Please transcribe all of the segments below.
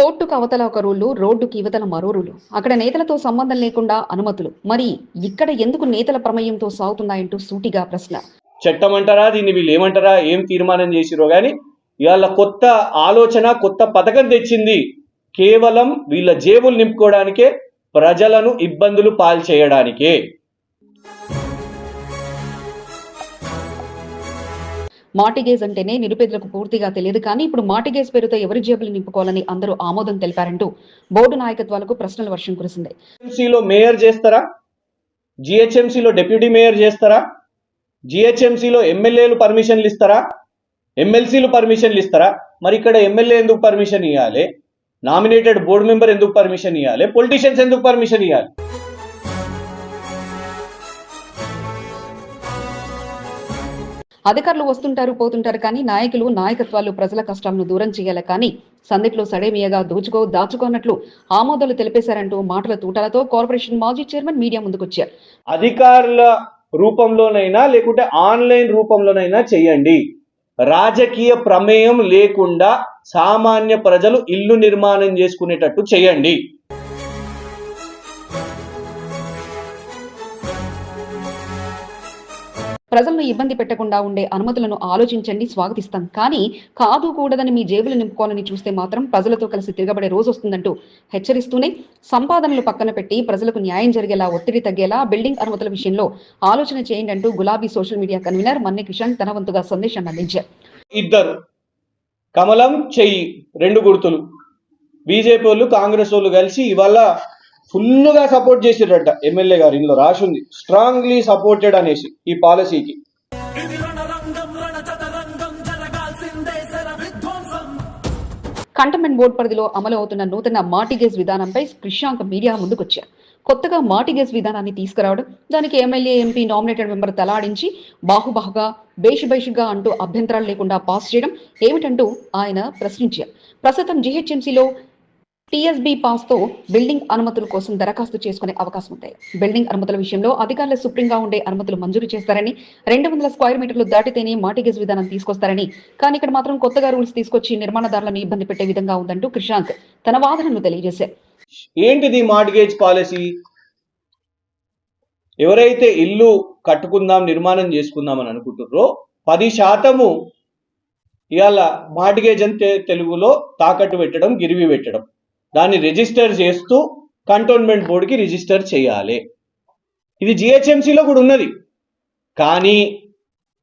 కోర్టుకు అవతల ఒక రూలు రోడ్డుకి ఇవతల మరో రూలు. అక్కడ నేతలతో సంబంధం లేకుండా అనుమతులు. మరి ఇక్కడ ఎందుకు నేతల ప్రమేయంతో సాగుతున్నాయంటూ సూటిగా ప్రశ్న. చట్టం అంటారా దీన్ని వీళ్ళు ఏమంటారా? ఏం తీర్మానం చేసిరో కానీ ఇవాళ కొత్త ఆలోచన కొత్త పథకం తెచ్చింది. కేవలం వీళ్ళ జేబులు నింపుకోవడానికే ప్రజలను ఇబ్బందులు పాల్చేయడానికే మార్టిగేజ్ అంటేనే నిరుపేదలకు పూర్తిగా తెలియదు. కానీ ఇప్పుడు మార్టిగేజ్ పేరుతో ఎవరి జేబులు నింపుకోవాలని అందరూ ఆమోదం తెలిపారంటూ బోర్డు నాయకత్వాలకు ప్రశ్నల వర్షం కురిసింది. మేయర్ చేస్తారా? జిహెచ్ఎంసీలో డిప్యూటీ మేయర్ చేస్తారా? జిహెచ్ఎంసీలో ఎమ్మెల్యేలు పర్మిషన్లు ఇస్తారా? ఎమ్మెల్సీలు పర్మిషన్లు ఇస్తారా? మరి ఇక్కడ ఎమ్మెల్యే ఎందుకు పర్మిషన్ ఇవ్వాలి నామినేటెడ్ బోర్డు మెంబర్ ఎందుకు పర్మిషన్ ఇవ్వాలి పొలిటీషియన్స్ ఎందుకు పర్మిషన్ ఇవ్వాలి అధికారులు వస్తుంటారు పోతుంటారు కానీ నాయకులు నాయకత్వాలు ప్రజల కష్టాలను దూరం చేయాలి. కానీ సందిట్లో సడేమియగా దోచుకో దాచుకోనట్లు ఆమోదాలు తెలిపేశారంటూ మాటల తూటాలతో కార్పొరేషన్ మాజీ చైర్మన్ మీడియా ముందుకొచ్చారు. అధికారుల రూపంలోనైనా లేకుంటే ఆన్లైన్ రూపంలోనైనా చేయండి. రాజకీయ ప్రమేయం లేకుండా సామాన్య ప్రజలు ఇల్లు నిర్మాణం చేసుకునేటట్టు చేయండి. ప్రజలను ఇబ్బంది పెట్టకుండా ఉండే అనుమతులను ఆలోచించండి స్వాగతిస్తాం. కానీ కాదు కూడదని మీ జేబులు నింపుకోవాలని చూస్తే మాత్రం ప్రజలతో కలిసి తిరగబడే రోజు వస్తుందంటూ హెచ్చరిస్తూనే సంపాదనలు పక్కన పెట్టి ప్రజలకు న్యాయం జరిగేలా ఒత్తిడి తగ్గేలా బిల్డింగ్ అనుమతుల విషయంలో ఆలోచన చేయండి అంటూ గులాబీ social media convener Manne Kishan తన వంతుగా సందేశాన్ని అందించారు. ఇద్దరు. కమలం చెయ్యి రెండు గుర్తులు. బీజేపీ వాళ్ళు కాంగ్రెస్ వాళ్ళు కలిసి ఇవాళ ఫుల్గా సపోర్ట్ చేసిరట ఎమ్మెల్యే గారు. ఇందులో రాసి ఉంది స్ట్రాంగ్లీ సపోర్టెడ్ అనేసి ఈ పాలసీకి. ఇది కంటోన్మెంట్ బోర్డు పరిధిలో అమలు అవుతున్న నూతన మార్టిగేజ్ విధానంపై కృష్ణాంక మీడియా ముందుకొచ్చారు. కొత్తగా మార్టిగేజ్ విధానాన్ని తీసుకురావడం దానికి ఎమ్మెల్యే ఎంపీ నామినేటెడ్ మెంబర్ తలాడించి బాహుబాహుగా బేషుబేషుగా అంటూ అభ్యంతరాలు లేకుండా పాస్ చేయడం ఏమిటంటూ ఆయన ప్రశ్నించారు. ప్రస్తుతం జీహెచ్ఎంసీలో టీఎస్బీ పాస్తో బిల్డింగ్ అనుమతుల కోసం దరఖాస్తు చేసుకునే అవకాశం ఉంటాయి. బిల్డింగ్ అనుమతుల విషయంలో అధికారులు సుప్రీంగా ఉండే అనుమతులు మంజూరు చేస్తారని రెండు వందల స్క్వేర్ మీటర్లు దాటితేనే మాటిగేజ్ విధానం తీసుకొస్తారని కానీ ఇక్కడ మాత్రం కొత్తగా రూల్స్ తీసుకొచ్చి నిర్మాణదారులను ఇబ్బంది పెట్టే విధంగా ఉందంటూ కృషాంక్ తన వాదనను తెలియజేశారు. ఏంటిది మార్టిగేజ్ పాలసీ? ఎవరైతే ఇల్లు కట్టుకుందాం నిర్మాణం చేసుకుందాం అని అనుకుంటున్నారో పది శాతము ఇవాళ మార్టిగేజ్ అంటే తెలుగులో తాకట్టు పెట్టడం గిరివి పెట్టడం. దాన్ని రిజిస్టర్ చేస్తూ కంటోన్మెంట్ బోర్డుకి రిజిస్టర్ చేయాలి. ఇది జిహెచ్ఎంసీలో కూడా ఉన్నది. కానీ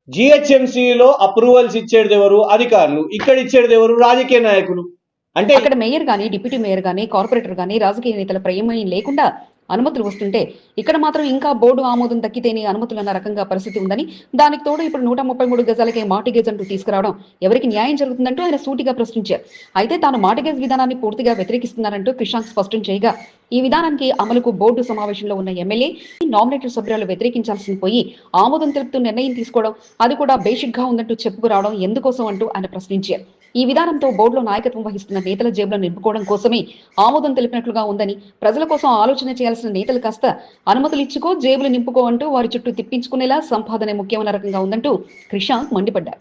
జిహెచ్ఎంసీలో అప్రూవల్స్ ఇచ్చేది ఎవరు? అధికారులు. ఇక్కడ ఇచ్చేది ఎవరు? రాజకీయ నాయకులు. అంటే ఇక్కడ మేయర్ గానీ డిప్యూటీ మేయర్ గానీ కార్పొరేటర్ గానీ రాజకీయ నేతల ప్రమేయం లేకుండా అనుమతులు వస్తుంటే ఇక్కడ మాత్రం ఇంకా బోర్డు ఆమోదం దక్కితేనే అనుమతులు అన్న రకంగా పరిస్థితి ఉందని దానికి తోడు ఇప్పుడు నూట ముప్పై మూడు గజాలకే మార్టిగేజ్ అంటూ తీసుకురావడం ఎవరికి న్యాయం జరుగుతుందంటూ ఆయన సూటిగా ప్రశ్నించారు. అయితే తాను మార్టిగేజ్ విధానాన్ని పూర్తిగా వ్యతిరేకిస్తున్నారంటూ క్రిషాంక్ స్పష్టం చేయగా ఈ విధానానికి అమలుకు బోర్డు సమావేశంలో ఉన్న ఎమ్మెల్యే నామినేటెడ్ సభ్యులు వ్యతిరేకించాల్సి పోయి ఆమోదం తెలుపుతూ నిర్ణయం తీసుకోవడం అది కూడా బేసిక్గా ఉందంటూ చెప్పుకురావడం ఎందుకోసం అంటూ ఆయన ప్రశ్నించారు. ఈ విధానంతో బోర్డులో నాయకత్వం వహిస్తున్న నేతల జేబులను నింపుకోవడం కోసమే ఆమోదం తెలిపినట్లుగా ఉందని ప్రజల కోసం ఆలోచన చేయాల్సిన నేతలు కాస్త అనుమతులు ఇచ్చుకో జేబులు నింపుకో అంటూ వారి చుట్టూ తిప్పించుకునేలా సంపాదనే ముఖ్యమైన రకంగా ఉందంటూ క్రిషాంక్ మండిపడ్డారు.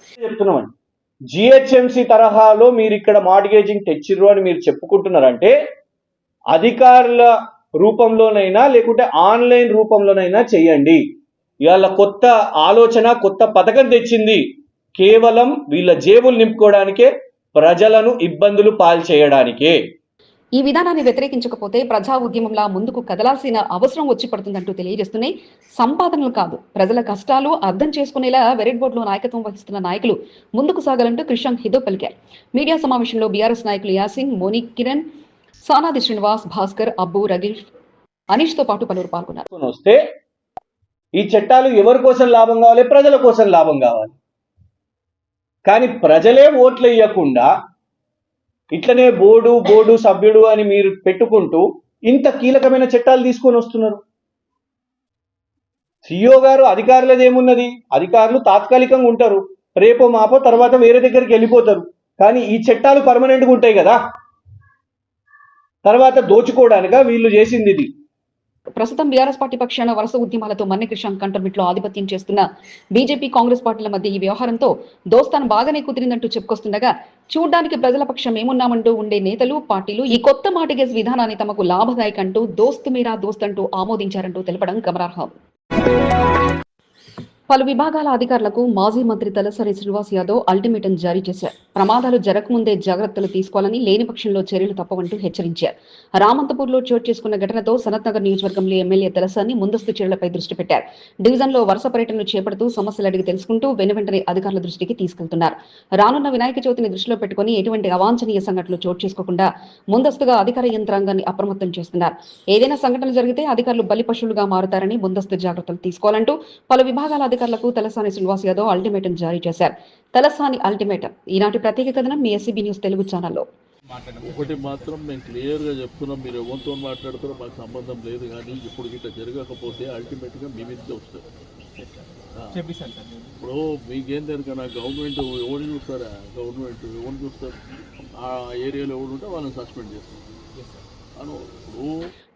జిహెచ్ఎంసి తరహాలో మీరు ఇక్కడ మార్గేజింగ్ తెచ్చిర్రు అని మీరు చెప్పుకుంటున్నారంటే అధికారుల రూపంలోనైనా లేకుంటే ఆన్లైన్ రూపంలోనైనా చేయండి. ఇవాళ కొత్త ఆలోచన కొత్త పథకం తెచ్చింది. కేవలం వీళ్ళ జేబులు నింపుకోవడానికే ప్రజలను ఇబ్బందులు పాల్చేయడానికే. ఈ విధానాన్ని వ్యతిరేకించకపోతే ప్రజా ఉద్యమంలా ముందుకు కదలాల్సిన అవసరం వచ్చి పడుతుందంటూ తెలియజేస్తూనే సంపాదనలు కాదు ప్రజల కష్టాలు అర్థం చేసుకునేలా వెరెడ్ బోర్డులో నాయకత్వం వహిస్తున్న నాయకులు ముందుకు సాగాలంటూ క్రిషాంక్ హిదో పలికారు. మీడియా సమావేశంలో బీఆర్ఎస్ నాయకులు యాసింగ్ మోని కిరణ్ సానాది శ్రీనివాస్ భాస్కర్ అబ్బు రగీష్ అనీష్తో పాటు పలువురు పాల్గొన్నారు. వస్తే ఈ చట్టాలు ఎవరి కోసం లాభం కావాలి? ప్రజల కోసం లాభం కావాలి. కానీ ప్రజలే ఓట్లు వేయకుండా ఇట్లనే బోర్డు బోర్డు సభ్యుడు అని మీరు పెట్టుకుంటూ ఇంత కీలకమైన చట్టాలు తీసుకొని వస్తున్నారు. సిఇఓ గారు అధికారులది ఏమున్నది? అధికారులు తాత్కాలికంగా ఉంటారు. రేపో మాపో తర్వాత వేరే దగ్గరికి వెళ్ళిపోతారు. కానీ ఈ చట్టాలు పర్మనెంట్గా ఉంటాయి కదా. తర్వాత దోచుకోవడానిక వీళ్ళు చేసింది ఇది. ప్రస్తుతం బీఆర్ఎస్ పార్టీ పక్షాన వరుస ఉద్యమాలతో మన్నె క్రిషాంక్ కంటోన్మెంట్లో ఆధిపత్యం చేస్తున్న బీజేపీ కాంగ్రెస్ పార్టీల మధ్య ఈ వ్యవహారంతో దోస్తాను బాగానే కుదిరిందంటూ చెప్పుకొస్తుండగా చూడ్డానికి ప్రజల పక్షం ఏమున్నామంటూ ఉండే నేతలు పార్టీలు ఈ కొత్త మాటిగేజ్ విధానాన్ని తమకు లాభదాయకంటూ దోస్తు మీరా దోస్త్ అంటూ ఆమోదించారంటూ తెలపడం గమనార్హం. పలు విభాగాల అధికారులకు మాజీ మంత్రి తలసరి శ్రీనివాస్ యాదవ్ అల్టిమేటం జారీ చేశారు. ప్రమాదాలు జరగకముందే జాగ్రత్తలు తీసుకోవాలని లేని పక్షంలో చర్యలు తప్పవంటూ హెచ్చరించారు. రామంతపూర్లో చోటు చేసుకున్న ఘటనతో సనత్ నగర్ నియోజకవర్గంలో ఎమ్మెల్యే తలసాని ముందస్తు చర్యలపై దృష్టి పెట్టారు. డివిజన్లో వరుస పర్యటనలు చేపడుతూ సమస్యలు అడిగి తెలుసుకుంటూ వెనువెంటనే అధికారుల దృష్టికి తీసుకెళ్తున్నారు. రానున్న వినాయక చవితిని దృష్టిలో పెట్టుకుని ఎటువంటి అవాంఛనీయ సంఘటనలు చోటు చేసుకోకుండా ముందస్తుగా అధికార యంత్రాంగాన్ని అప్రమత్తం చేస్తున్నారు. ఏదైనా సంఘటన జరిగితే అధికారులు బలి పశువులుగా మారుతారని ముందస్తు జాగ్రత్తలు తీసుకోవాలంటూ పలు విభాగాల అధికారులకు తలసాని శ్రీనివాస్ యాదవ్ అల్టిమేటం జారీ చేశారు. తలసాని అల్టిమేటం ఈనాటి ప్రత్యేక కథనం మీ ఎస్సీబీ న్యూస్ తెలుగు ఛానల్లో. ఒకటి మాత్రం మేము క్లియర్గా చెప్తున్నాం మీరు ఎవరితో మాట్లాడుతారో మాకు సంబంధం లేదు కానీ ఇప్పుడు ఇట్లా జరగకపోతే అల్టిమేట్గా మీ మీదకే వస్తుంది నేను. ఇప్పుడు మీకేం తెలుసు నా గవర్నమెంట్ ఎవరు చూస్తారా? గవర్నమెంట్ ఎవరు చూస్తారు? ఆ ఏరియాలో ఎవరు ఉంటే వాళ్ళని సస్పెండ్ చేస్తారు.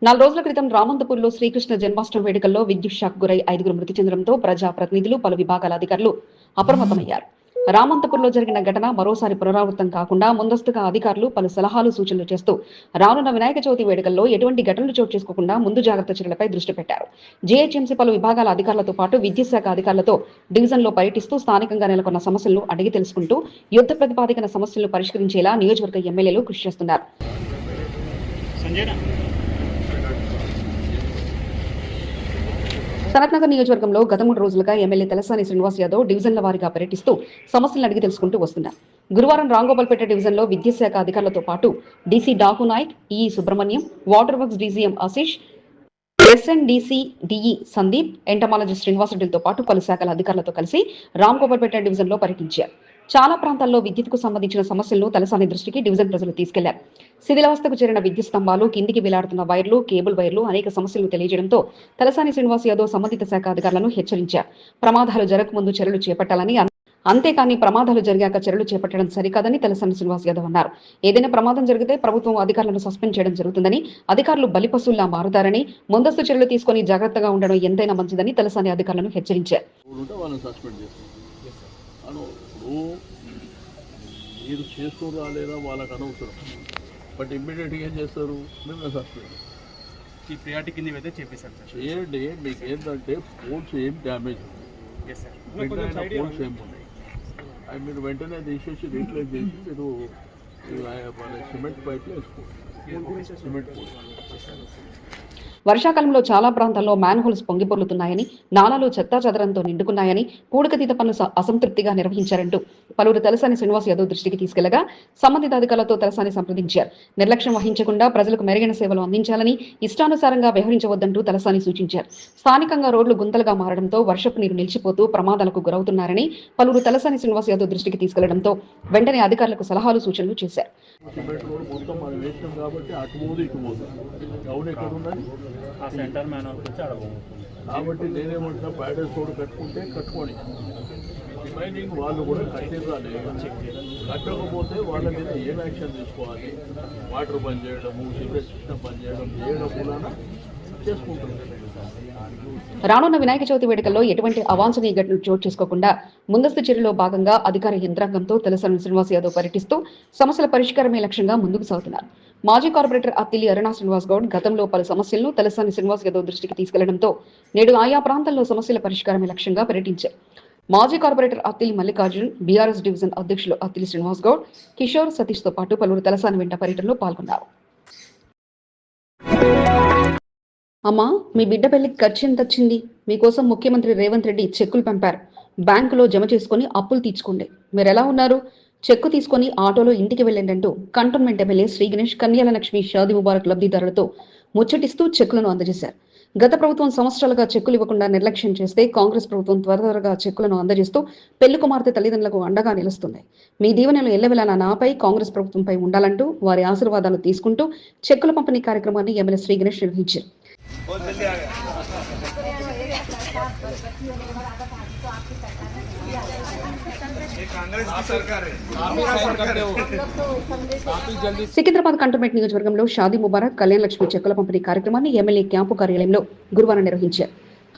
నాలుగు రోజుల క్రితం రామంతపూర్లో శ్రీకృష్ణ జన్మాష్టమి వేడుకల్లో విద్యుత్ షాక్ గురై ఐదుగురు మృతి చెందడంతో ప్రజా ప్రతినిధులు పలు విభాగాల అధికారులు అప్రమత్తమయ్యారు. రామంతపూర్లో జరిగిన ఘటన మరోసారి పునరావృతం కాకుండా ముందస్తుగా అధికారులు పలు సలహాలు సూచనలు చేస్తూ రానున్న వినాయక చవితి వేడుకల్లో ఎటువంటి ఘటనలు చోటు చేసుకోకుండా ముందు జాగ్రత్త చర్యలపై దృష్టి పెట్టారు. జీహెచ్ఎంసీ పలు విభాగాల అధికారులతో పాటు విద్యుత్ శాఖ అధికారులతో డివిజన్లో పర్యటిస్తూ స్థానికంగా నెలకొన్న సమస్యలను అడిగి తెలుసుకుంటూ యుద్ధ ప్రతిపాదికన సమస్యలను పరిష్కరించేలా నియోజకవర్గ ఎమ్మెల్యేలు కృషి చేస్తున్నారు. సనత్నగర్ నియోజకవర్గంలో గత మూడు రోజులుగా ఎమ్మెల్యే తలసాని శ్రీనివాస్ యాదవ్ డివిజన్ల వారీగా పర్యటిస్తూ సమస్యలను అడిగి తెలుసుకుంటూ వస్తున్నారు. గురువారం రాంగోపాల్పేట డివిజన్లో విద్యాశాఖ అధికారులతో పాటు DC Daku Nayak E Subrahmanyam water works DCM Ashish SNDC DE Sandeep entomology శ్రీనివాసరెడ్డిలతో పాటు పలు శాఖల అధికారులతో కలిసి రాంగోపాల్పేట డివిజన్లో పర్యటించారు. చాలా ప్రాంతాల్లో విద్యుత్కు సంబంధించిన సమస్యలను తలసాని దృష్టికి డివిజన్ ప్రజలు తీసుకెళ్ళారు. శిథిలావస్థకు చేరిన విద్యుత్ స్తంభాలు కిందికి వేలాడుతున్న వైర్లు కేబుల్ వైర్లు అనేక సమస్యలు తెలియజేయడంతో తలసాని శ్రీనివాస్ యాదవ్ సంబంధిత శాఖ అధికారులను హెచ్చరించారు. ప్రమాదాలు జరగకముందు చర్యలు చేపట్టాలని అంతేకాని ప్రమాదాలు జరిగాక చర్యలు చేపట్టడం సరికాదని తలసాని శ్రీనివాస్ యాదవ్ అన్నారు. ఏదైనా ప్రమాదం జరిగితే ప్రభుత్వం అధికారులను సస్పెండ్ చేయడం జరుగుతుందని అధికారులు బలిపశుల్లా మారుతారని ముందస్తు చర్యలు తీసుకుని జాగ్రత్తగా ఉండడం ఎంతైనా మంచిదని తలసాని అధికారులను హెచ్చరించారు ఎవరు ఉంటే వాళ్ళని సస్పెండ్ చేస్తారు అను ఇప్పుడు మీరు చేస్తూ రాలేదా వాళ్ళకి అనవసరం. బట్ ఇమ్మీడియట్గా ఏం చేస్తారు? మేము సస్పెండ్ ఈ ప్రియారిటీ కింద అయితే చేపిస్తాను సార్. చేయండి మీకు ఏంటంటే పోల్స్ ఏం డ్యామేజ్ పోల్స్ ఏం ఉన్నాయి అవి మీరు వెంటనే తీసేసి రీప్లేస్ చేసి మీరు మన సిమెంట్ పైప్లో వేసుకోండి. సిమెంట్ పోల్ వర్షాకాలంలో చాలా ప్రాంతాల్లో మ్యాన్హోల్స్ పొంగిపొర్లుతున్నాయని నాలాలు చెత్తా చెదరంతో నిండుకున్నాయని కూడకతీత పనులు అసంతృప్తిగా నిర్వహించారంటూ పలువురు తలసాని శ్రీనివాస్ యాదవ్ దృష్టికి తీసుకెళ్ళగా సంబంధిత అధికారులతో తలసాని సంప్రదించారు. నిర్లక్ష్యం వహించకుండా ప్రజలకు మెరుగైన సేవలు అందించాలని ఇష్టానుసారంగా వ్యవహరించవద్దంటూ తలసాని సూచించారు. స్థానికంగా రోడ్లు గుంతలుగా మారడంతో వర్షపు నీరు నిలిచిపోతూ ప్రమాదాలకు గురవుతున్నారని పలువురు తలసాని శ్రీనివాస్ యాదవ్ దృష్టికి తీసుకెళ్ళడంతో వెంటనే అధికారులకు సలహాలు సూచనలు చేశారు. ఆ సెంటర్ మ్యాన్ వచ్చి అడగము కాబట్టి నేనేమంటున్నా ప్యాడెస్ కూడా కట్టుకుంటే కట్టుకోండి. రిమైనింగ్ వాళ్ళు కూడా కట్టిరాలి కట్టకపోతే వాళ్ళ మీద ఏం యాక్షన్ తీసుకోవాలి? వాటర్ బంద్ చేయడము సివరేజ్ సిస్టమ్ బంద్ చేయడం చేయడం కూడా రానున్న వినాయక చవితి వేడుకల్లో ఎటువంటి అవాంఛనీయ ఘటనలు చోటు చేసుకోకుండా ముందస్తు చర్యలో భాగంగా అధికార యంత్రాంగంతో తలసాని శ్రీనివాస్ యాదవ్ పర్యటిస్తూ సమస్యల పరిష్కారమే లక్ష్యంగా ముందుకు సాగుతున్నారు. మాజీ కార్పొరేటర్ అత్తిలి అరుణా శ్రీనివాస్ గౌడ్ గతంలో పలు సమస్యలను తలసాని శ్రీనివాస్ యాదవ్ దృష్టికి తీసుకెళ్ళడంతో నేడు ఆయా ప్రాంతాల్లో సమస్యల పరిష్కారమే లక్ష్యంగా పర్యటించారు. మాజీ corporator Attili Mallikarjun BRS division అధ్యక్షులు అత్తిలి శ్రీనివాస్ గౌడ్ కిషోర్ సతీష్తో పాటు పలువురు తలసాని వెంట పర్యటనలో పాల్గొన్నారు. అమ్మా మీ బిడ్డ పెళ్ళికి ఖర్చు ఎంత వచ్చింది మీకోసం ముఖ్యమంత్రి రేవంత్ రెడ్డి చెక్కులు పంపారు. బ్యాంకులో జమ చేసుకుని అప్పులు తీర్చుకోండి. మీరు ఎలా ఉన్నారు? చెక్కు తీసుకొని ఆటోలో ఇంటికి వెళ్ళండంటూ కంటోన్మెంట్ ఎమ్మెల్యే శ్రీ గణేష్ కన్యాల లక్ష్మి షాది ముబారక్ లబ్ధిదారులతో ముచ్చటిస్తూ చెక్కులను అందజేశారు. గత ప్రభుత్వం సంవత్సరాలుగా చెక్కులు ఇవ్వకుండా నిర్లక్ష్యం చేస్తే కాంగ్రెస్ ప్రభుత్వం త్వర త్వరగా చెక్కులను అందజేస్తూ పెళ్ళి కుమార్తె తల్లిదండ్రులకు అండగా నిలుస్తుంది. మీ దీవెనలు ఎల్లవెలా నాపై కాంగ్రెస్ ప్రభుత్వంపై ఉండాలంటూ వారి ఆశీర్వాదాలు తీసుకుంటూ చెక్కుల పంపిణీ కార్యక్రమాన్ని ఎమ్మెల్యే శ్రీ గణేష్ నిర్వహించారు. సికింద్రాబాద్ కంటోన్మెంట్ నియోజకవర్గంలో షాదీ ముబారక్ కళ్యాణ్ లక్ష్మి చెక్కుల పంపిణీ కార్యక్రమాన్ని ఎమ్మెల్యే క్యాంపు కార్యాలయంలో గురువారం నిర్వహించారు.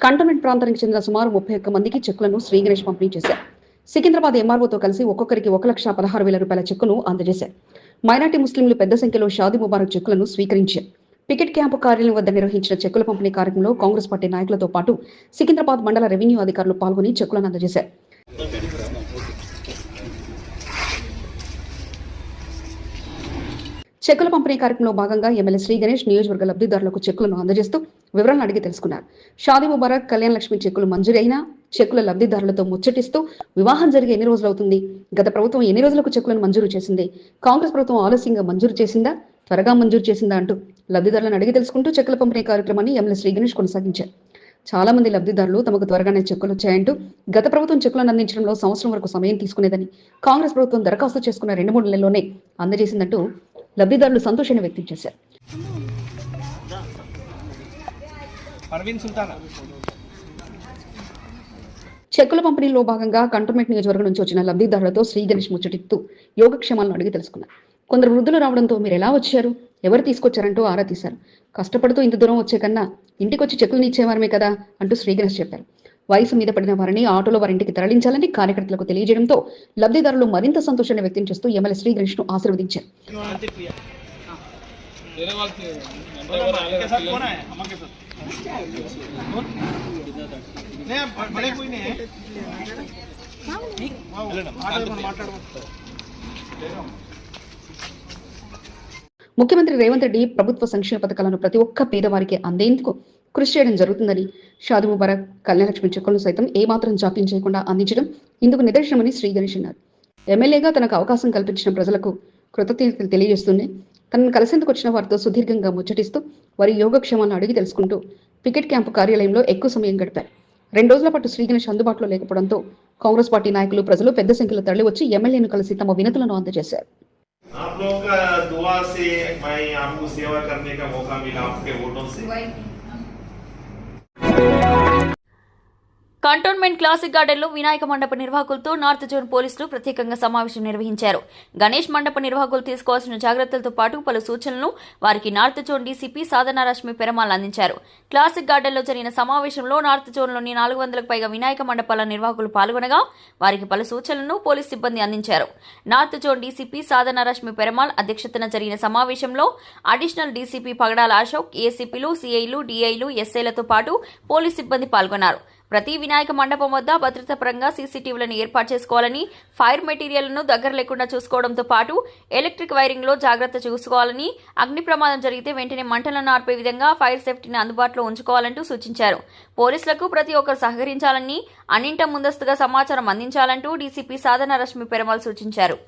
కంటోన్మెంట్ ప్రాంతానికి చెందిన సుమారు ముప్పై ఒక్క మందికి చెక్కులను శ్రీ గణేష్ పంపిణీ చేశారు. సికింద్రాబాద్ ఎంఆర్ఓతో కలిసి ఒక్కొక్కరికి ఒక లక్ష పదహారు వేల రూపాయల చెక్కును అందజేశారు. మైనార్టీ ముస్లింలు పెద్ద సంఖ్యలో షాదీ ముబారక్ చెక్కులను స్వీకరించారు. పికెట్ క్యాంపు కార్యాలయం వద్ద నిర్వహించిన చెక్కుల పంపిణీ కార్యక్రమంలో కాంగ్రెస్ పార్టీ నాయకులతో పాటు సికింద్రాబాద్ మండల రెవెన్యూ అధికారులు పాల్గొని చెక్కులను అందజేశారు. చెక్కుల పంపిణీ కార్యక్రమంలో భాగంగా ఎమ్మెల్యే శ్రీ గణేష్ నియోజకవర్గ లబ్ధిదారులకు చెక్కులను అందజేస్తూ వివరాలను అడిగి తెలుసుకున్నారు. షాదీ ముబారక్ కళ్యాణ్ లక్ష్మి చెక్కులు మంజూరైనా చెక్కుల లబ్ధిదారులతో ముచ్చటిస్తూ వివాహం జరిగి ఎన్ని రోజులు అవుతుంది? గత ప్రభుత్వం ఎన్ని రోజులకు చెక్కులను మంజూరు చేసింది? కాంగ్రెస్ ప్రభుత్వం ఆలస్యంగా మంజూరు చేసిందా? త్వరగా మంజూరు చేసిందా అంటూ లబ్ధిదారులను అడిగి తెలుసుకుంటూ చెక్కుల పంపిణీ కార్యక్రమాన్ని ఎమ్మెల్యే శ్రీ గణేష్ కొనసాగించారు. చాలా మంది లబ్ధిదారులు తమకు త్వరగానే చెక్కులు వచ్చాయంటూ గత ప్రభుత్వం చెక్కులను అందించడంలో సంవత్సరం వరకు సమయం తీసుకునేదని కాంగ్రెస్ ప్రభుత్వం దరఖాస్తు చేసుకున్న రెండు మూడు నెలల్లోనే అందజేసిందంటూ లబ్ధిదారులు సంతోషాన్ని వ్యక్తం చేశారు. చెక్కుల పంపిణీలో భాగంగా కంటోన్మెంట్ నియోజకవర్గం నుంచి వచ్చిన లబ్ధిదారులతో శ్రీ గణేష్ ముచ్చటిస్తూ యోగక్షేమాలను అడిగి తెలుసుకున్నారు. కొందరు వృద్ధులు రావడంతో మీరు ఎలా వచ్చారు? ఎవరు తీసుకొచ్చారంటూ ఆరా తీశారు. కష్టపడుతూ ఇంత దూరం వచ్చే కన్నా ఇంటికి వచ్చి చెక్కులు ఇచ్చేవారమే కదా అంటూ శ్రీగణేష్ చెప్పారు. వయసు మీద పడిన వారిని ఆటోలో వారి ఇంటికి తరలించాలని కార్యకర్తలకు తెలియజేయడంతో లబ్ధిదారులు మరింత సంతోషాన్ని వ్యక్తం చేస్తూ ఎమ్మెల్యే శ్రీగణేష్ను ఆశీర్వదించారు ముఖ్యమంత్రి రేవంత్ రెడ్డి ప్రభుత్వ సంక్షేమ పథకాలను ప్రతి ఒక్క పేదవారికి అందేందుకు కృషి చేయడం జరుగుతుందని షాదు ముబారక్ కళ్యాణలక్ష్మి చెక్కులను సైతం ఏమాత్రం జాప్యం చేయకుండా అందించడం ఇందుకు నిదర్శనమని శ్రీ గణేష్ అన్నారు. ఎమ్మెల్యేగా తనకు అవకాశం కల్పించిన ప్రజలకు కృతజ్ఞతలు తెలియజేస్తూనే తనను కలిసేందుకు వచ్చిన వారితో సుదీర్ఘంగా ముచ్చటిస్తూ వారి యోగక్షేమాలను అడిగి తెలుసుకుంటూ పికెట్ క్యాంపు కార్యాలయంలో ఎక్కువ సమయం గడిపారు. రెండు రోజుల పాటు శ్రీగణేష్ అందుబాటులో లేకపోవడంతో కాంగ్రెస్ పార్టీ నాయకులు ప్రజలు పెద్ద సంఖ్యలో తరలివచ్చి ఎమ్మెల్యేను కలిసి తమ వినతులను అందజేశారు. आप लोगों का दुआ से मैं आपको सेवा करने का मौका मिला आपके वोटों से। కంటోన్మెంట్ క్లాసిక్ గార్డెన్లో వినాయక మండప నిర్వాహకులతో నార్త్ జోన్ పోలీసులు ప్రత్యేకంగా సమావేశం నిర్వహించారు. గణేష్ మండప నిర్వాహకులు తీసుకోవాల్సిన జాగ్రత్తలతో పాటు పలు సూచనలను వారికి north zone DCP Sadhana Perumal అందించారు. క్లాసిక్ గార్డెన్లో జరిగిన సమావేశంలో నార్త్ జోన్లోని నాలుగు వందలకు పైగా వినాయక మండపాల నిర్వాహకులు పాల్గొనగా వారికి పలు సూచనలను పోలీస్ సిబ్బంది అందించారు. North zone DCP Sadhana Perumal అధ్యక్షతన జరిగిన సమావేశంలో అడిషనల్ డీసీపీ పగడాల అశోక్ ఏసీపీలు సీఐలు డీఐలు ఎస్ఐలతో పాటు పోలీస్ సిబ్బంది పాల్గొన్నారు. ప్రతి వినాయక మండపం వద్ద భద్రత పరంగా సీసీటీవీలను ఏర్పాటు చేసుకోవాలని ఫైర్ మెటీరియల్ను దగ్గర లేకుండా చూసుకోవడంతో పాటు ఎలక్ట్రిక్ వైరింగ్లో జాగ్రత్త చూసుకోవాలని అగ్ని ప్రమాదం జరిగితే వెంటనే మంటలను ఆర్పే విధంగా ఫైర్ సేఫ్టీని అందుబాటులో ఉంచుకోవాలంటూ సూచించారు. పోలీసులకు ప్రతి ఒక్కరు సహకరించాలని అన్నింట ముందస్తుగా సమాచారం అందించాలంటూ డీసీపీ సాధన రశ్మి పెరమాల్ సూచించారు.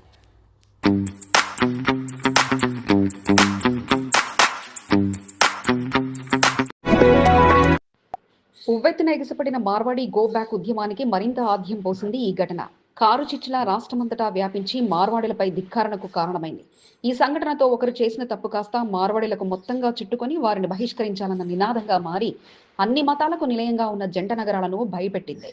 ఉవ్వెత్తున ఎగసపడిన మార్వాడి గో బ్యాక్ ఉద్యమానికి మరింత ఆద్యం పోసింది ఈ ఘటన. కారు చిచ్చులా రాష్ట్రమంతటా వ్యాపించి మార్వాడులపై ధిక్కారణకు కారణమైంది. ఈ సంఘటనతో ఒకరు చేసిన తప్పు కాస్త మార్వాడులకు మొత్తంగా చుట్టుకొని వారిని బహిష్కరించాలన్న నినాదంగా మారి అన్ని మతాలకు నిలయంగా ఉన్న జంట నగరాలను భయపెట్టింది.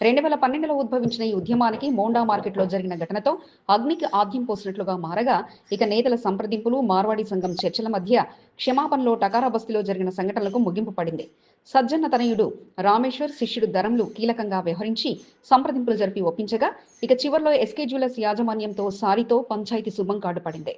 రెండు వేల పన్నెండులో ఉద్భవించిన ఈ ఉద్యమానికి మోండా మార్కెట్లో జరిగిన ఘటనతో అగ్నికి ఆద్యం పోసినట్లుగా మారగా ఇక నేతల సంప్రదింపులు మార్వాడి సంఘం చర్చల మధ్య క్షమాపణలో టకారా బస్తీలో జరిగిన సంఘటనలకు ముగింపు పడింది. సజ్జన్న తనయుడు రామేశ్వర్ శిష్యుడు ధరంలు కీలకంగా వ్యవహరించి సంప్రదింపులు జరిపి ఒప్పించగా ఇక చివరిలో ఎస్కే జ్యువెలర్స్ యాజమాన్యంతో సారితో పంచాయతీ శుభం కార్డు పడింది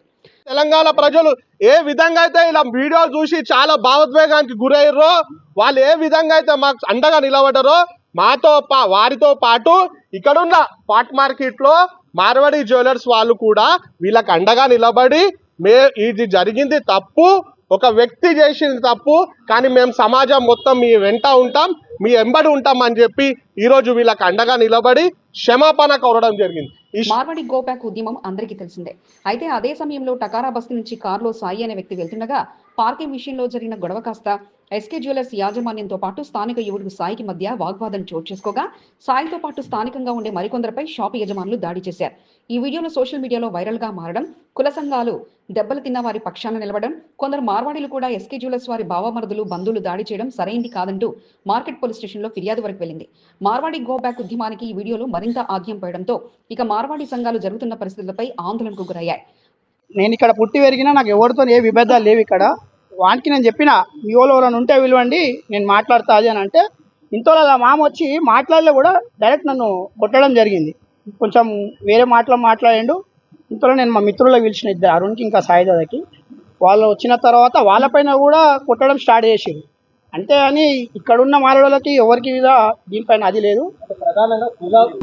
తెలంగాణ ప్రజలు ఏ విధంగా అయితే ఇలా వీడియోలు చూసి చాలా భావోద్వేగానికి గురయ్యారో వాళ్ళు ఏ విధంగా అయితే మాకు అండగా నిలబడ్డారో మాతో పా వారితో పాటు ఇక్కడున్న పాట్ మార్కెట్లో మార్వాడి జ్యువెలర్స్ వాళ్ళు కూడా వీళ్ళకి అండగా నిలబడి మే ఇది జరిగింది తప్పు ఒక వ్యక్తి చేసింది తప్పు కానీ మేము సమాజం మొత్తం మీ వెంట ఉంటాం మీ ఎంబడి ఉంటాం అని చెప్పి ఈరోజు వీళ్ళకి అండగా నిలబడి క్షమాపణ కోరడం జరిగింది. ఈ గోప్యాక్ ఉద్యమం అందరికీ తెలిసిందే. అయితే అదే సమయంలో టకారా బస్తీ నుంచి కారులో సాయి అనే వ్యక్తి వెళ్తుండగా పార్కింగ్ విషయంలో జరిగిన గొడవ కాస్త ఎస్కే జ్యువెలర్స్ యాజమాన్యంతో పాటు స్థానిక యువకుడు సాయికి మధ్య వాగ్వాదం చోటు చేసుకోగా సాయితో పాటు స్థానికంగా ఉండే మరికొందరిపై షాపు యజమానులు దాడి చేశారు. ఈ వీడియోలు సోషల్ మీడియాలో వైరల్గా మారడం కుల సంఘాలు దెబ్బలు తిన్న వారి పక్షాన నిలవడం కొందరు మార్వాడీలు కూడా ఎస్కే జ్యువెలర్స్ వారి బావమరుదులు బంధువులు దాడి చేయడం సరైంది కాదంటూ మార్కెట్ పోలీస్ స్టేషన్లో ఫిర్యాదు వరకు వెళ్ళింది. మార్వాడి గో బ్యాక్ ఉద్యమానికి ఈ వీడియోలు మరింత ఆద్యం పోయడంతో ఇక మార్వాడి సంఘాలు జరుగుతున్న పరిస్థితులపై ఆందోళనకు గురయ్యాయి. నేను ఇక్కడ పుట్టి పెరిగినా నాకు ఎవరితో ఏ విభేదాలు లేవు ఇక్కడ. వానికి నేను చెప్పిన మీ ఎవరైనా ఉంటే విలువండి నేను మాట్లాడతా అని అంటే ఇంతలో మామ వచ్చి మాట్లాడలే కూడా డైరెక్ట్ నన్ను కొట్టడం జరిగింది. కొంచెం వేరే మాటలు మాట్లాడిండు. ఇంతలో నేను మా మిత్రులకు పిలిచిన ఇద్దరు అరుణ్కి ఇంకా సాయిదాకి వాళ్ళు వచ్చిన తర్వాత వాళ్ళపైన కూడా కొట్టడం స్టార్ట్ చేసారు అంతే అని ఇక్కడున్న మారవాళ్ళకి ఎవరికి దీనిపైన అది లేదు.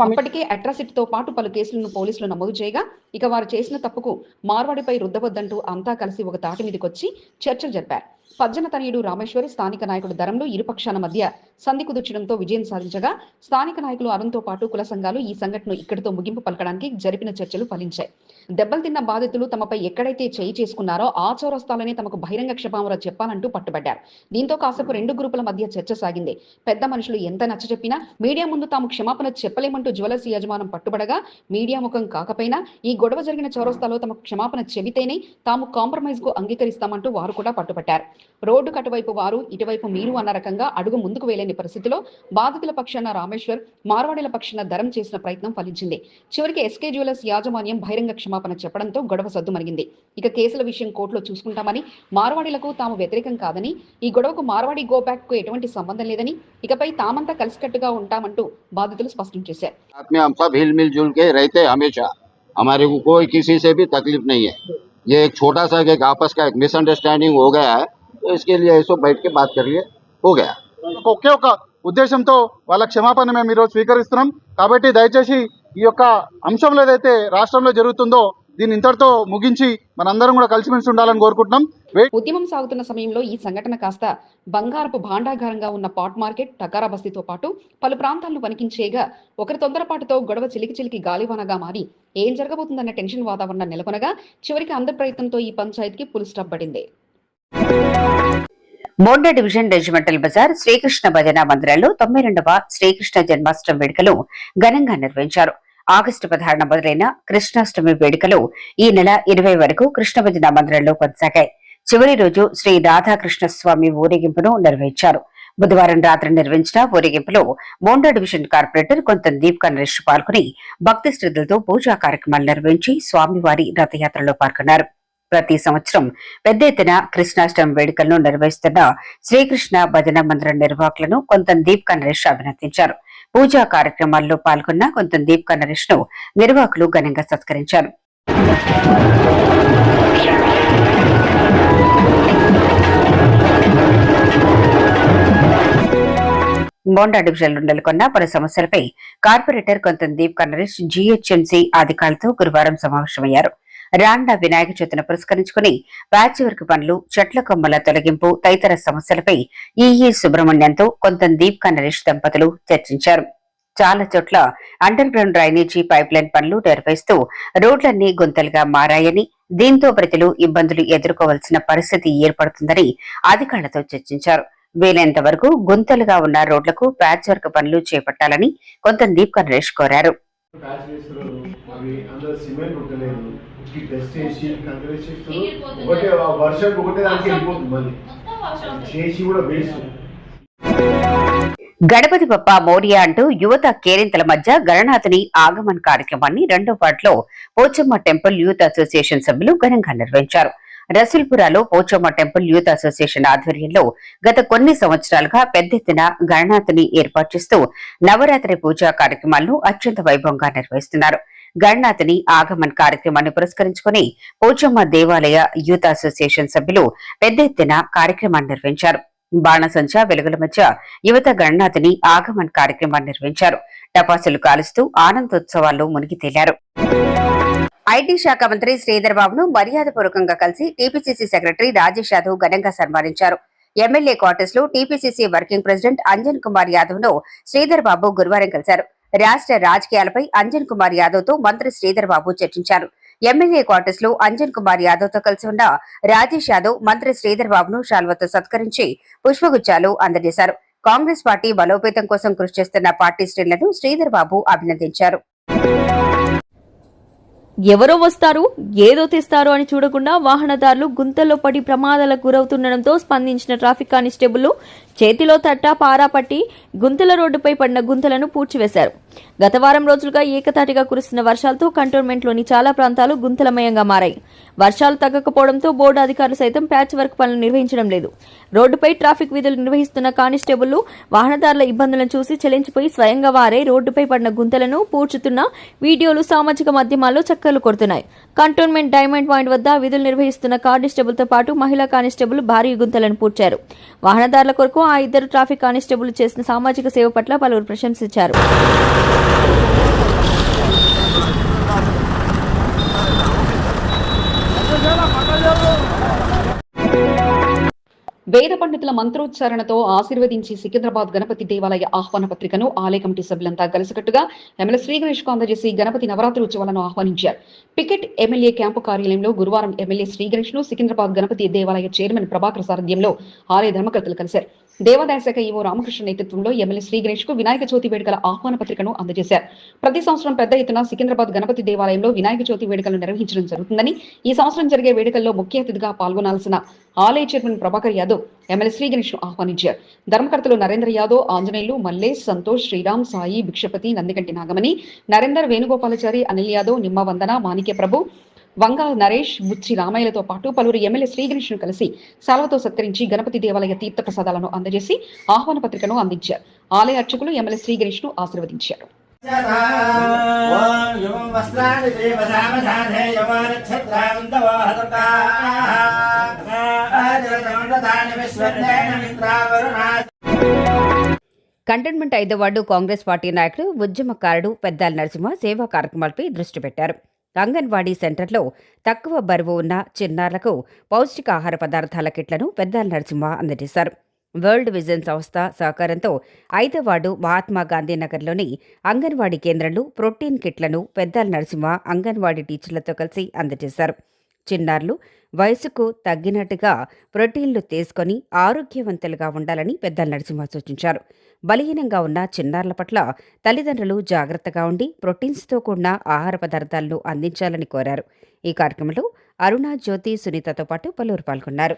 అప్పటికే అట్రాసిటీతో పాటు పలు కేసులను పోలీసులు నమోదు చేయగా ఇక వారు చేసిన తప్పుకు మార్వాడిపై రుద్దవద్దంటూ అంతా కలిసి ఒక తాటి మీదకొచ్చి చర్చలు జరిపారు. పజ్జన తనయుడు రామేశ్వరి స్థానిక నాయకుడు ధరంలో ఇరుపక్షాల మధ్య సంధి కుదుర్చడంతో విజయం సాధించగా స్థానిక నాయకులు అరుణ్తో పాటు కుల సంఘాలు ఈ సంఘటన ఇక్కడితో ముగింపు పలకడానికి జరిపిన చర్చలు ఫలించాయి. దెబ్బలు తిన్న బాధితులు తమపై ఎక్కడైతే చేయి చేసుకున్నారో ఆ చౌరస్తాలనే తమకు బహిరంగ క్షమామర చెప్పాలంటూ పట్టుబడ్డారు. దీంతో కాసేపు రెండు గ్రూపుల మధ్య చర్చ సాగింది. పెద్ద మనుషులు ఎంత నచ్చ చెప్పినా మీడియా ముందు తాము క్షమాపణ చెప్పలేమంటూ జ్యువెలర్స్ యజమానం పట్టుబడగా మీడియా ముఖం కాకపోయినా ఈ గొడవ జరిగిన చౌరస్తాలో తమకు క్షమాపణ చెబితేనే తాము కాంప్రమైజ్కు అంగీకరిస్తామంటూ వారు కూడా పట్టుబట్టారు. రోడ్డు కటువైపు వారు ఇటువైపు మీరు అన్న రకంగా అడుగు ముందుకు వేయలేని పరిస్థితిలో బాధితుల పక్షాన రామేశ్వర్ మార్వాడీల పక్షాన ధరం చేసిన ప్రయత్నం ఫలించింది. చివరికి ఎస్కే జ్యువెలర్స్ యాజమాన్యం బహిరంగ క్షమాపణ చెప్పడంతో గొడవ సద్దుమణిగింది ఇక కేసుల విషయం కోర్టులో చూసుకుంటామని మార్వాడీలకు తాము వ్యతిరేకం కాదని ఈ గొడవకు మార్వాడి గో బ్యాక్ కు ఎటువంటి సంబంధం లేదని ఇకపై తామంతా కలిసికట్టుగా ఉంటామంటూ బాధితులు స్పష్టం చేశారు साथ में हम सब हिल मिल जुल के रहते हैं हमेशा हमारे को कोई किसी से भी तकलीफ नहीं है ये एक छोटा सा एक आपस का एक मिसअंडरस्टैंडिंग हो गया है तो इसके लिए ऐसो बैठ के बात करिए हो गया ఒకే ఒక ఉద్దేశంతో వాళ్ళ క్షమాపణ మేము ఈరోజు స్వీకరిస్తున్నాం కాబట్టి దయచేసి ఈ యొక్క అంశంలో ఏదైతే రాష్ట్రంలో జరుగుతుందో దీన్ని ఇంతటితో ముగించి మనందరం కూడా కలిసిమెలిసి ఉండాలని కోరుకుంటున్నాం. ఉద్యమం సాగుతున్న సమయంలో ఈ సంఘటన కాస్త బంగారపు భాండాగారంగా ఉన్న పాట్ మార్కెట్ టకారా బస్తీతో పాటు పలు ప్రాంతాలను వణికించేగా ఒకరి తొందరపాటుతో గొడవ చిలికి చిలికి గాలివానగా మారి ఏం జరగబోతుందన్న టెన్షన్ వాతావరణం నెలకొనగా చివరికి అందరి ప్రయత్నంతో ఈ పంచాయతీకి పులి స్టాప్ పడింది. Monda division regimental bazaar Srikrishna భజన మందిరంలో తొంభై రెండవ శ్రీకృష్ణ జన్మాష్టమి వేడుకలు ఘనంగా నిర్వహించారు. ఆగస్టు పదహారున మొదలైన కృష్ణాష్టమి వేడుకలు ఈ నెల ఇరవై వరకు కృష్ణ భజన మందిరంలో కొనసాగాయి. చివరి రోజు శ్రీ రాధాకృష్ణ స్వామి ఊరేగింపును నిర్వహించారు. బుధవారం రాత్రి నిర్వహించిన ఊరేగింపులో మోండా డివిజన్ కార్పొరేటర్ కొంత దీప్ నరేష్ పాల్గొని భక్తి శ్రద్ధలతో పూజా కార్యక్రమాలు నిర్వహించి స్వామివారి రథయాత్రలో పాల్గొన్నారు. ప్రతి సంవత్సరం పెద్ద ఎత్తున కృష్ణాష్టమి వేడుకలను నిర్వహిస్తున్న శ్రీకృష్ణ భజన మందిరం నిర్వాహకులను కొంత దీప్ నరేష్ అభినందించారు. పూజా కార్యక్రమాల్లో పాల్గొన్న కొంత దీప్ నరేష్ను నిర్వాహకులు ఘనంగా సత్కరించారు. బోండా డివిజన్లో నెలకొన్న పలు సమస్యలపై కార్పొరేటర్ కొంత దీప్ నరేష్ జీహెచ్ఎంసీ అధికారులతో గురువారం సమావేశమయ్యారు. రాండా వినాయక చవితిని పురస్కరించుకుని ప్యాచ్ వర్క్ పనులు చెట్ల కొమ్మల తొలగింపు తదితర సమస్యలపై ఈఈ సుబ్రహ్మణ్యంతో కొంత దీప్ నరేష్ దంపతులు చర్చించారు. చాలా చోట్ల underground drainage pipeline పనులు నిర్వహిస్తూ రోడ్లన్నీ గుంతలుగా మారాయని దీంతో ప్రజలు ఇబ్బందులు ఎదుర్కోవాల్సిన పరిస్థితి ఏర్పడుతుందని అధికారులతో చర్చించారు. వీలైనంత వరకు గుంతలుగా ఉన్న రోడ్లకు ప్యాచ్ వర్క్ పనులు చేపట్టాలని కొంత దీప్ నరేష్ కోరారు. ఈ టెస్ట్ చేసి ఒకటే వర్షం ఒకటే దానికి వెళ్ళిపోతుంది మళ్ళీ. చేసి కూడా వేస్ట్ గణపతి బప్ప మోరియా అంటూ యువత కేరింతల మధ్య గణనాథుని ఆగమన్ కార్యక్రమాన్ని రెండో పాటలో పోచమ్మ టెంపుల్ యూత్ అసోసియేషన్ సభ్యులు ఘనంగా నిర్వహించారు. రసూల్పురాలో పోచమ్మ టెంపుల్ యూత్ అసోసియేషన్ ఆధ్వర్యంలో గత కొన్ని సంవత్సరాలుగా పెద్ద ఎత్తున గణనాథుని ఏర్పాటు చేస్తూ నవరాత్రి పూజా కార్యక్రమాలను అత్యంత వైభవంగా నిర్వహిస్తున్నారు. గణనాథుని ఆగమన్ కార్యక్రమాన్ని పురస్కరించుకుని పోచమ్మ దేవాలయ యూత్ అసోసియేషన్ సభ్యులు పెద్ద ఎత్తున కార్యక్రమాన్ని నిర్వహించారు. బాణసంచా వెలుగుల మధ్య యువత గణనాథుని ఆగమన్ కార్యక్రమాన్ని నిర్వహించారు. టపాసులు కాలుస్తూ ఆనందోత్సవాల్లో మునిగి తేలారు. ఐటీ శాఖ మంత్రి శ్రీధర్ బాబును మర్యాదపూర్వకంగా కలిసి టీపీసీసీ సెక్రటరీ రాజేష్ యాదవ్ ఘనంగా సన్మానించారు. ఎమ్మెల్యే క్వార్టర్స్లో TPCC working president Anjan Kumar యాదవ్ను Sridhar Babu గురువారం కలిశారు. రాష్ట్ర రాజకీయాలపై అంజన్ కుమార్ యాదవ్తో మంత్రి శ్రీధర్ బాబు చర్చించారు. ఎమ్మెల్యే క్వార్టర్స్లో అంజన్ కుమార్ యాదవ్తో కలిసి ఉన్న రాజేష్ యాదవ్ మంత్రి శ్రీధర్ బాబును శాల్వతో సత్కరించి పుష్పగుచ్చాలు అందజేశారు. కాంగ్రెస్ పార్టీ బలోపేతం కోసం కృషి చేస్తున్న పార్టీ శ్రేణులను శ్రీధర్ బాబు అభినందించారు. ఎవరో వస్తారు ఏదో తెస్తారు అని చూడకుండా వాహనదారులు గుంతల్లో పడి ప్రమాదాలకు గురవుతుండటంతో స్పందించిన ట్రాఫిక్ కానిస్టేబుల్ చేతిలో తట్ట పారా పట్టి గుంతల రోడ్డుపై పడిన గుంతలను పూడ్చివేశారు. గత వారం రోజులుగా ఏకతాటిగా కురుస్తున్న వర్షాలతో కంటోన్మెంట్లోని చాలా ప్రాంతాలు గుంతలమయంగా మారాయి. వర్షాలు తగ్గకపోవడంతో బోర్డు అధికారులు సైతం ప్యాచ్ వర్క్ పనులు నిర్వహించడం లేదు. రోడ్డుపై ట్రాఫిక్ విధులు నిర్వహిస్తున్న కానిస్టేబుల్ వాహనదారుల ఇబ్బందులను చూసి చెలించిపోయి స్వయంగా వారే రోడ్డుపై పడిన గుంతలను పూడ్చుతున్న వీడియోలు సామాజిక మాధ్యమాల్లో చక్కర్లు కొడుతున్నాయి. కంటోన్మెంట్ డైమండ్ పాయింట్ వద్ద విధులు నిర్వహిస్తున్న కానిస్టేబుల్తో పాటు మహిళా కానిస్టేబుల్ భారీ గుంతలను పూడ్చారు. వాహనదారుల కొరకు ఆ ఇద్దరు ట్రాఫిక్ కానిస్టేబుల్ చేసిన సామాజిక సేవ పట్ల పలువురు ప్రశంసించారు. వేద పండితుల మంత్రోచ్చారణతో ఆశీర్వదించి సికింద్రాబాద్ గణపతి దేవాలయ ఆహ్వాన పత్రికను ఆలయ కమిటీ సభ్యులంతా కలిసికట్టుగా ఎమ్మెల్యే శ్రీ గణేష్కు అందజేసి గణపతి నవరాత్రి ఉత్సవాలను ఆహ్వానించారు. పికెట్ ఎమ్మెల్యే క్యాంపు కార్యాలయంలో గురువారం ఎమ్మెల్యే శ్రీ గణేష్ను సికింద్రాబాద్ గణపతి దేవాలయ చైర్మన్ ప్రభాకర్ సారథ్యంలో ఆలయ ధర్మకర్తలు కలిశారు. దేవాదాయ శాఖ ఈవో రామకృష్ణ నేతృత్వంలో ఎమ్మెల్యే శ్రీ గణేష్కు వినాయక చవితి వేడుకల ఆహ్వాన పత్రికను అందజేశారు. ప్రతి సంవత్సరం పెద్ద ఎత్తున సికింద్రాబాద్ గణపతి దేవాలయంలో వినాయక చవితి వేడుకలు నిర్వహించడం జరుగుతుందని ఈ సంవత్సరం జరిగే వేడుకల్లో ముఖ్య అతిథిగా పాల్గొనాల్సిన ఆలయ చైర్మన్ ప్రభాకర్ యాదవ్ ఎమ్మెల్యే శ్రీ గణేష్ను ఆహ్వానించారు. ధర్మకర్తలు నరేంద్ర యాదవ్ ఆంజనేయులు మల్లేష్ సంతోష్ శ్రీరామ్ సాయి భిక్షపతి నందికంటి నాగమణి నరేందర్ వేణుగోపాలచారి అనిల్ యాదవ్ నిమ్మ వందన మాణిక్య ప్రభు వంగ నరేష్ బుచ్చి రామయ్యలతో పాటు పలువురు ఎమ్మెల్యే శ్రీగణేష్ను కలిసి సెలవుతో సత్కరించి గణపతి దేవాలయ తీర్థ ప్రసాదాలను అందజేసి ఆహ్వాన పత్రికను అందించారు. ఆలయ అర్చకులు ఎమ్మెల్యే శ్రీగణేష్ను ఆశీర్వదించారు. కంటోన్మెంట్ ఐదో వార్డు కాంగ్రెస్ పార్టీ నాయకుడు ఉద్యమకారుడు పెద్దాల నరసింహ సేవా కార్యక్రమాలపై దృష్టి పెట్టారు. అంగన్వాడీ సెంటర్లో తక్కువ బరువు ఉన్న చిన్నారులకు పౌష్టికాహార పదార్థాల కిట్లను పెద్దాల నరసింహ అందజేశారు. వరల్డ్ విజన్ సంస్థ సహకారంతో ఐదవాడు మహాత్మా గాంధీ నగర్లోని అంగన్వాడీ కేంద్రంలో ప్రోటీన్ కిట్లను పెద్దాల నరసింహ అంగన్వాడీ టీచర్లతో కలిసి అందజేశారు. చిన్నారులు వయసుకు తగ్గినట్టుగా ప్రోటీన్లు తీసుకొని ఆరోగ్యవంతులుగా ఉండాలని పెద్దల నరసింహ సూచించారు. బలహీనంగా ఉన్న చిన్నారుల పట్ల తల్లిదండ్రులు జాగ్రత్తగా ఉండి ప్రోటీన్స్తో కూడిన ఆహార పదార్థాలను అందించాలని కోరారు. ఈ కార్యక్రమంలో అరుణ జ్యోతి సునీతతో పాటు పలువురు పాల్గొన్నారు.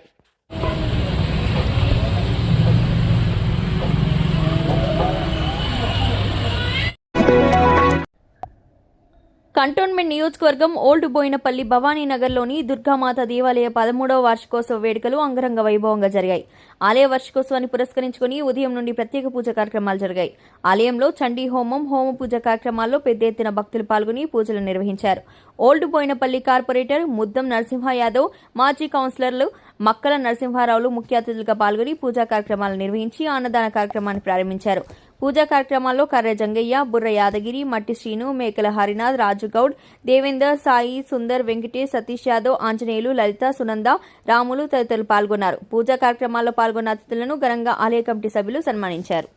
కంటోన్మెంట్ నియోజకవర్గం ఓల్డ్ బోయినపల్లి భవానీ నగర్లోని దుర్గామాత దేవాలయ పదమూడవ వార్షికోత్సవ వేడుకలు అంగరంగ వైభవంగా జరిగాయి. ఆలయ వార్షికోత్సవాన్ని పురస్కరించుకుని ఉదయం నుండి ప్రత్యేక పూజ కార్యక్రమాలు జరిగాయి. ఆలయంలో చండీ హోమం హోమ పూజ కార్యక్రమాల్లో పెద్ద ఎత్తున భక్తులు పాల్గొని పూజలు నిర్వహించారు. ఓల్డ్ బోయినపల్లి కార్పొరేటర్ ముద్దం నరసింహ యాదవ్ మాజీ కౌన్సిలర్లు మక్కల నరసింహారావులు ముఖ్య అతిథులుగా పాల్గొని పూజా కార్యక్రమాలు నిర్వహించి అన్నదాన కార్యక్రమాన్ని ప్రారంభించారు. పూజా కార్యక్రమాల్లో కర్ర జంగయ్య బుర్ర యాదగిరి మట్టి శ్రీను మేకల హరినాథ్ రాజుగౌడ్ దేవేందర్ సాయి సుందర్ వెంకటేష్ సతీష్ యాదవ్ ఆంజనేయులు లలిత సునంద రాములు తదితరులు పాల్గొన్నారు. పూజా కార్యక్రమాల్లో పాల్గొన్న అతిథులను ఘనంగా ఆలయ కమిటీ సభ్యులు సన్మానించారు.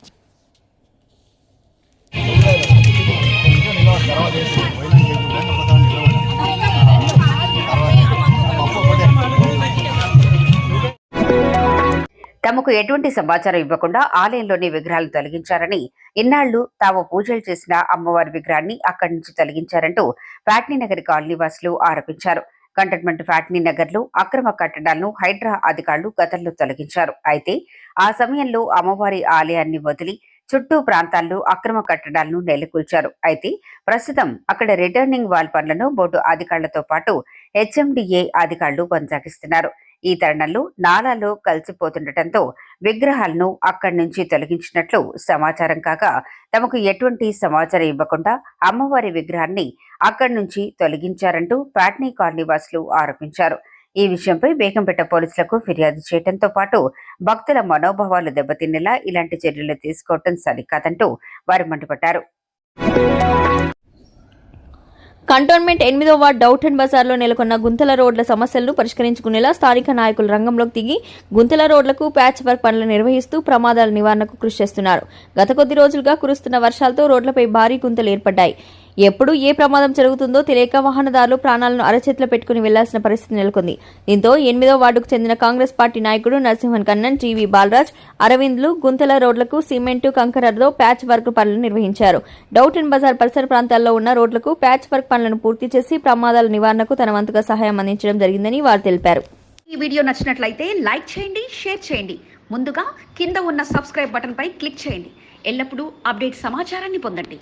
తమకు ఎటువంటి సమాచారం ఇవ్వకుండా ఆలయంలోని విగ్రహాలు తొలగించారని ఇన్నాళ్ళు తాము పూజలు చేసిన అమ్మవారి విగ్రహాన్ని అక్కడి నుంచి తొలగించారంటూ ఫ్యాట్నీ నగర్ కాలనీ వాసులు ఆరోపించారు. కంటోన్మెంట్ ఫ్యాట్నీ నగర్లో అక్రమ కట్టడాలను హైడ్రా అధికారులు గతంలో తొలగించారు. అయితే ఆ సమయంలో అమ్మవారి ఆలయాన్ని వదిలి చుట్టూ ప్రాంతాల్లో అక్రమ కట్టడాలను నెలకొల్చారు. అయితే ప్రస్తుతం అక్కడ రిటర్నింగ్ వాల్ పనులను బోర్డు అధికారులతో పాటు హెచ్ఎండిఏ అధికారులు కొనసాగిస్తున్నారు. ఈ తరుణంలో నాలాలో కలిసిపోతుండటంతో విగ్రహాలను అక్కడి నుంచి తొలగించినట్లు సమాచారం కాగా తమకు ఎటువంటి సమాచారం ఇవ్వకుండా అమ్మవారి విగ్రహాన్ని అక్కడి నుంచి తొలగించారంటూ ప్యాట్నీ కాలనీవాసులు ఆరోపించారు. ఈ విషయంపై బేగంపేట పోలీసులకు ఫిర్యాదు చేయడంతో పాటు భక్తుల మనోభావాలు దెబ్బతినేలా ఇలాంటి చర్యలు తీసుకోవటం సరికాదంటూ వారు మండిపడ్డారు. కంటోన్మెంట్ ఎనిమిదో వార్డ్ అండ్ బజార్లో నెలకొన్న గుంతల రోడ్ల సమస్యలను పరిష్కరించుకునేలా స్థానిక నాయకులు రంగంలోకి దిగి గుంతల రోడ్లకు ప్యాచ్ వర్క్ పనులు నిర్వహిస్తూ ప్రమాదాల నివారణకు కృషి చేస్తున్నారు. గత కొద్ది రోజులుగా కురుస్తున్న వర్షాలతో రోడ్లపై భారీ గుంతలు ఏర్పడ్డాయి. ఎప్పుడు ఏ ప్రమాదం జరుగుతుందో తెలియక వాహనదారులు ప్రాణాలను అరచేతిలో పెట్టుకుని వెళ్ళాల్సిన పరిస్థితి నెలకొంది. దీంతో ఎనిమిదో వార్డుకు చెందిన కాంగ్రెస్ పార్టీ నాయకుడు నరసింహన్ కన్నన్ జీవి బాలరాజ్ అరవింద్లు గుంతల రోడ్లకు సిమెంటు కంకరతో ప్యాచ్ వర్క్ పనులు నిర్వహించారు. డౌట్ ఇన్ బజార్ పరిసర ప్రాంతాల్లో ఉన్న రోడ్లకు ప్యాచ్ వర్క్ పనులను పూర్తి చేసి ప్రమాదాల నివారణకు తన వంతుగా సహాయం అందించడం జరిగిందని వారు తెలిపారు. ఈ వీడియో నచ్చినట్లయితే లైక్ చేయండి షేర్ చేయండి. ముందుగా కింద ఉన్న సబ్స్క్రైబ్ బటన్పై క్లిక్ చేయండి. ఎల్లప్పుడూ అప్డేట్ సమాచారాన్ని పొందండి.